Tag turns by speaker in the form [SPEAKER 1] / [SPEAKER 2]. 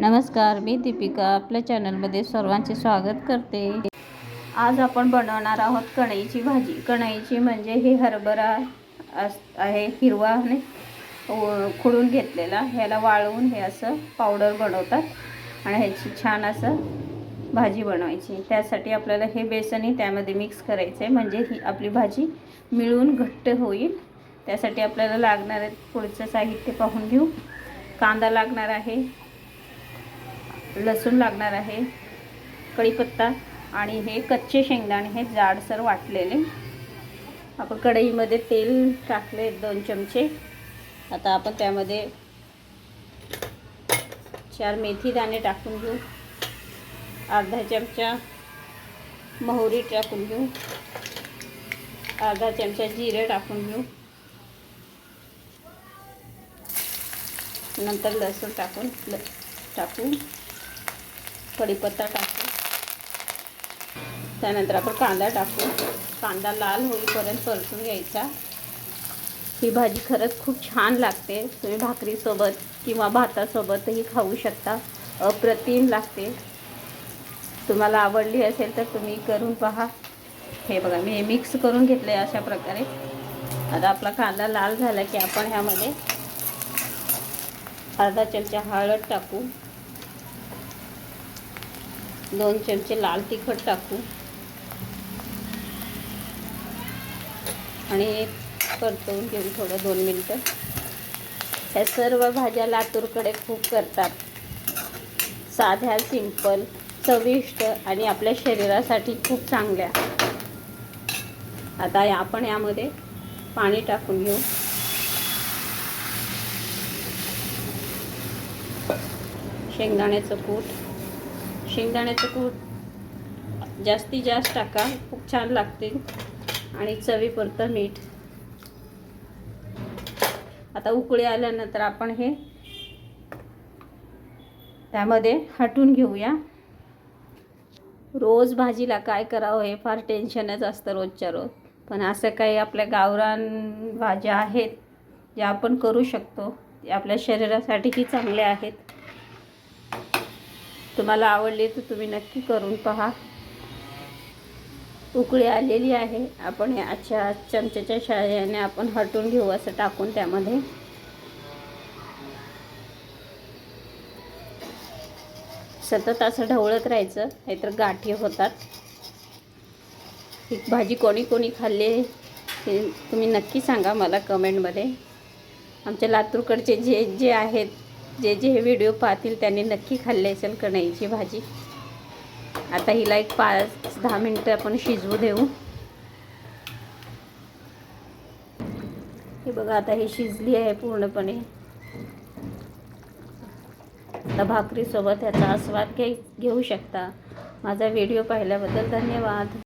[SPEAKER 1] नमस्कार मी दीपिका आपल्या चॅनलमध्ये सर्वांचे स्वागत करते. आज आपण बनवणार आहोत कणईची भाजी. कणईची म्हणजे हे हरभरा अस आहे हिरवा आणि खुडून घेतलेला. ह्याला वाळवून हे असं पावडर बनवतात आणि ह्याची छान असं भाजी बनवायची. त्यासाठी आपल्याला हे बेसनही त्यामध्ये मिक्स करायचं आहे म्हणजे ही आपली भाजी मिळून घट्ट होईल. त्यासाठी आपल्याला लागणारे पुढचं साहित्य पाहून घेऊ. कांदा लागणार आहे. लसूण लागणार आहे कढीपत्ता आणि हे कच्चे शेंगदाणे हे जाडसर वाटलेले. आपण कढईमध्ये तेल टाकले दोन चमचे. आता आपण त्यामध्ये चार मेथी दाणे टाकून घेऊ. अर्धा चमचा मोहरी टाकून घेऊ. अर्धा चमचा जिरे टाकून घेऊ. नंतर लसूण टाकून टाकून टाकू. कढीपत्ता टाकू. त्यानंतर आपण कांदा टाकू. कांदा लाल होईपर्यंत परतून घ्यायचा. ही भाजी खरंच खूप छान लागते. तुम्ही भाकरीसोबत किंवा भातासोबतही खाऊ शकता. अप्रतिम लागते. तुम्हाला आवडली असेल तर तुम्ही करून पहा. हे बघा मी हे मिक्स करून घेतलं आहे अशा प्रकारे. आता आपला कांदा लाल झाला की आपण ह्यामध्ये अर्धा चमचा हळद टाकू. दोन चमचे लाल तिखट टाकू. आणि परतवून घेऊ थोडं दोन मिनटं. ह्या सर्व भाज्या लातूरकडे खूप करतात. साध्या सिंपल चविष्ट आणि आपल्या शरीरासाठी खूप चांगल्या. आता आपण यामध्ये पाणी टाकून घेऊ. शेंगदाण्याचं कूट. शेंगदाण्याचं कूट जास्तीत जास्त टाका. खूप छान लागते. आणि चवीपुरतं मीठ. आता उकळी आल्यानंतर आपण हे त्यामध्ये हटून घेऊया. रोज भाजीला काय करावं हे फार टेन्शनच असतं रोजच्या रोज. पण असं काही आपल्या गावरान भाज्या आहेत ज्या आपण करू शकतो ते आपल्या शरीरासाठीही चांगल्या आहेत. तुम्हाला आवडली तर तुम्ही नक्की करून पहा. उकळी आलेली आहे. आपण याच्या चमच्याच्या शाळेने आपण हटून घेऊ असं टाकून त्यामध्ये. सतत असं ढवळत राहायचं. नाहीतर गाठी होतात. ही भाजी कोणी कोणी खाल्ली हे तुम्ही नक्की सांगा मला कमेंटमध्ये. आमच्या लातूरकडचे जे जे आहेत जे जे हे व्हिडिओ पाहतील त्यांनी नक्की खाल्ले असेल कढईची भाजी. आता हिला एक पाच दहा मिनटं आपण शिजवू देऊ. हे बघा आता ही शिजली आहे पूर्णपणे. आता भाकरीसोबत ह्याचा आस्वाद घे घेऊ शकता. माझा व्हिडिओ पाहिल्याबद्दल धन्यवाद.